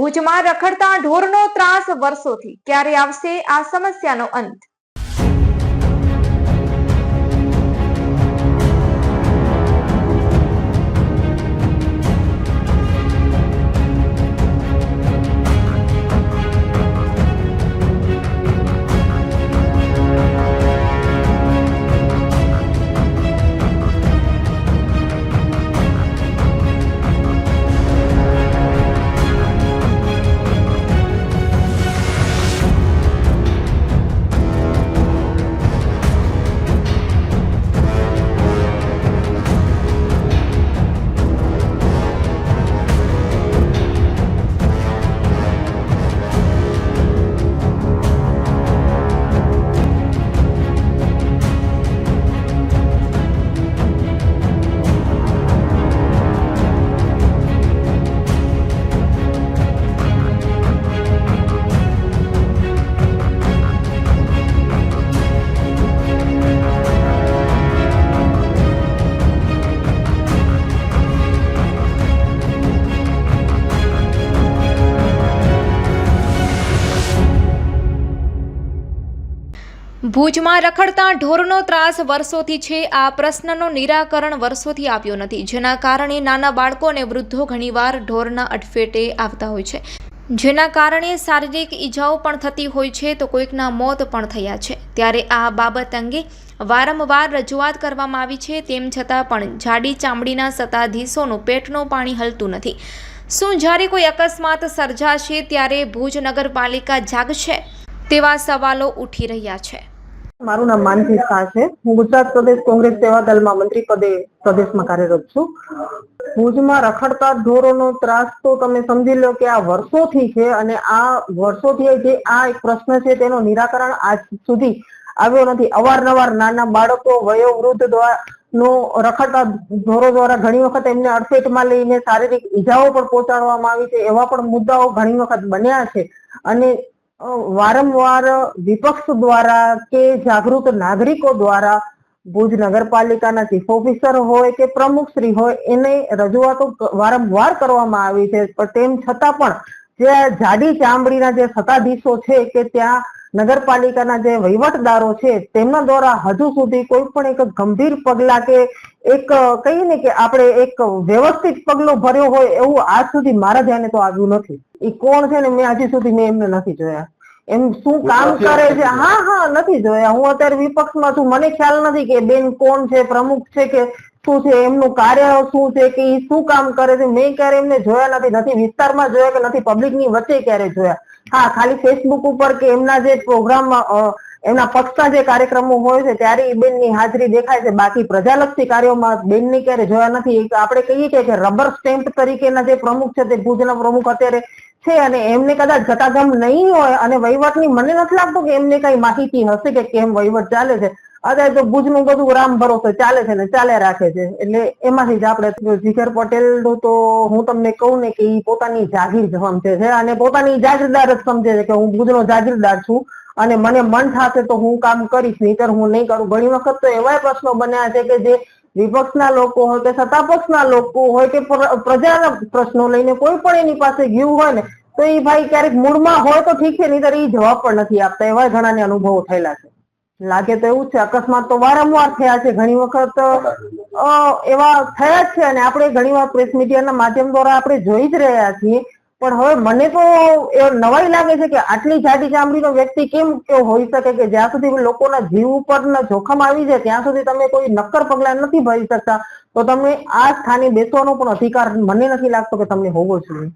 ભુજમાં રખડતા ઢોરનો ત્રાસ વર્ષોથી. ક્યારે આવશે આ સમસ્યાનો અંત? ભુજમાં રખડતા ઢોરનો ત્રાસ વર્ષોથી છે. આ પ્રશ્નનો નિરાકરણ વર્ષોથી આવ્યો નથી. જેના કારણે નાના બાળકો અને વૃદ્ધો ઘણીવાર ઢોરના અડફેટે આવતા હોય છે. જેના કારણે શારીરિક ઈજાઓ પણ થતી હોય છે તો કોઈકના મોત પણ થયા છે. ત્યારે આ બાબત અંગે વારંવાર રજૂઆત કરવામાં આવી છે. તેમ છતાં પણ જાડી ચામડીના સત્તાધીશોનું પેટનું પાણી હલતું નથી. શું જ્યારે કોઈ અકસ્માત સર્જાશે ત્યારે ભુજ નગરપાલિકા જાગશે? તેવા સવાલો ઉઠી રહ્યા છે. મારું નામ માનસી શાહ છે. હું ગુજરાત પ્રદેશ કોંગ્રેસ સેવા દળમાં મંત્રી પદે પ્રદેશમાં કાર્યરત છું. ભુજમાં રખડતા ઢોરોનો ત્રાસ તો તમે સમજી લો કે આ વર્ષોથી છે અને આ વર્ષોથી જે આ એક પ્રશ્ન છે તેનો નિરાકરણ આજ સુધી આવ્યો નથી. અવારનવાર નાના બાળકો, વયોવૃદ્ધ દ્વારા નો રખડતા ઢોરો દ્વારા ઘણી વખત એમને અડફેટમાં લઈને શારીરિક ઈજાઓ પણ પહોંચાડવામાં આવી છે. એવા પણ મુદ્દાઓ ઘણી વખત બન્યા છે. અને વારંવાર વિપક્ષ દ્વારા કે જાગૃત નાગરિકો દ્વારા ભુજ નગરપાલિકાના ચીફ ઓફિસર હોય કે પ્રમુખ શ્રી હોય, એને રજૂઆતો વારંવાર કરવામાં આવી છે. પણ તેમ છતાં પણ જે જાડી ચામડીના જે સત્તાધીશો છે કે ત્યાં નગરપાલિકાના જે વહીવટદારો છે તેમના દ્વારા હજુ સુધી કોઈ પણ એક ગંભીર પગલા કે એક કહીએ ને કે આપણે એક વ્યવસ્થિત પગલું ભર્યો હોય એવું આજ સુધી મારા ધ્યાને તો આવ્યું નથી. એ કોણ છે ને મેં હજી સુધી મેં એમને નથી જોયા. એમ શું કામ કરે છે? હા હા નથી જોયા. હું અત્યારે વિપક્ષમાં છું. મને ખ્યાલ નથી કે બેન કોણ છે પ્રમુખ છે કે શું છે એમનું કાર્ય શું છે કે એ શું કામ કરે છે? મેં ક્યારે એમને જોયા નથી. નથી વિસ્તારમાં જોયા કે નથી? પબ્લિકની વચ્ચે ક્યારે જોયા? હા, ખાલી ફેસબુક ઉપર કે એમના જે પ્રોગ્રામ એમના પક્ષના જે કાર્યક્રમો હોય છે, ત્યારે એ બેનની હાજરી દેખાય છે. બાકી પ્રજાલક્ષી કાર્યોમાં બેનની ક્યારે જોયા નથી. આપણે કહીએ કે કે રબર સ્ટેમ્પ તરીકેના જે પ્રમુખ છે, તે ભુજના પ્રમુખ અત્યારે છે અને એમને કદાચ ઘટાગમ નહીં હોય અને વહીવટની મને નથી લાગતું કે એમને કઈ માહિતી હશે કે કેમ વહીવટ ચાલે છે. અત્યારે તો ભુજનું બધું રામ ભરોસે ચાલે છે ને ચાલ્યા રાખે છે. એટલે એમાંથી જ આપણે જીગર પટેલ તો હું તમને કહું ને કે એ પોતાની જાગીર જ સમજે છે અને પોતાની જાગીરદાર જ સમજે છે કે હું ભુજનો જાગીરદાર છું અને મને મન થશે તો હું કામ કરીશ, નહીતર હું નહીં કરું. ઘણી વખત તો એવાય પ્રશ્નો બન્યા છે કે જે વિપક્ષના લોકો હોય કે સત્તા પક્ષના લોકો હોય કે પ્રજાના પ્રશ્નો લઈને કોઈ પણ એની પાસે ગયું હોય ને તો એ ભાઈ ક્યારેક મૂળમાં હોય તો ઠીક છે, નહીતર એ જવાબ પણ નથી આપતા. એવા ઘણાને અનુભવો થયેલા છે. લાગે તો એવું છે, અકસ્માત તો વારંવાર થયા છે. ઘણી વખત એવા થયા જ છે અને આપણે ઘણી વાર પ્રેસ મીડિયાના માધ્યમ દ્વારા આપણે જોઈ જ રહ્યા છીએ. પણ હવે મને તો એ નવાઈ લાગે છે કે આટલી જાડી ચામડીનો વ્યક્તિ કેમ હોઈ શકે કે જ્યાં સુધી લોકોના જીવ ઉપર જોખમ આવી જાય, ત્યાં સુધી તમે કોઈ નક્કર પગલા નથી ભરી શકતા. તો તમને આ સ્થાને બેસવાનો પણ અધિકાર મને નથી લાગતો કે તમને હોવો જોઈએ.